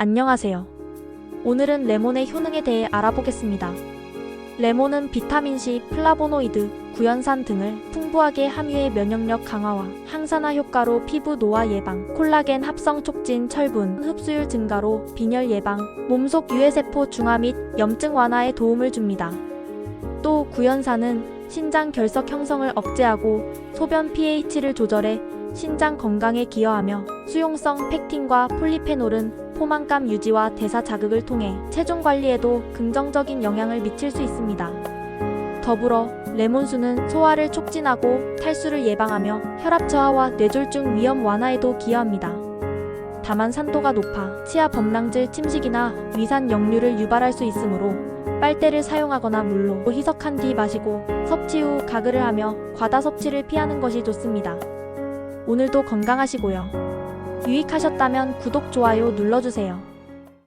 안녕하세요. 오늘은 레몬의 효능에 대해 알아보겠습니다. 레몬은 비타민C, 플라보노이드, 구연산 등을 풍부하게 함유해 면역력 강화와 항산화 효과로 피부 노화 예방, 콜라겐 합성 촉진, 철분 흡수율 증가로 빈혈 예방, 몸속 유해세포 중화 및 염증 완화에 도움을 줍니다. 또 구연산은 신장 결석 형성을 억제하고 소변 pH를 조절해 신장 건강에 기여하며 수용성 팩틴과 폴리페놀은 포만감 유지와 대사 자극을 통해 체중 관리에도 긍정적인 영향을 미칠 수 있습니다. 더불어 레몬수는 소화를 촉진하고 탈수를 예방하며 혈압 저하와 뇌졸중 위험 완화에도 기여합니다. 다만 산도가 높아 치아 범랑질 침식이나 위산 역류를 유발할 수 있으므로 빨대를 사용하거나 물로 희석한 뒤 마시고 섭취 후 가글을 하며 과다 섭취를 피하는 것이 좋습니다. 오늘도 건강하시고요. 유익하셨다면 구독, 좋아요 눌러주세요.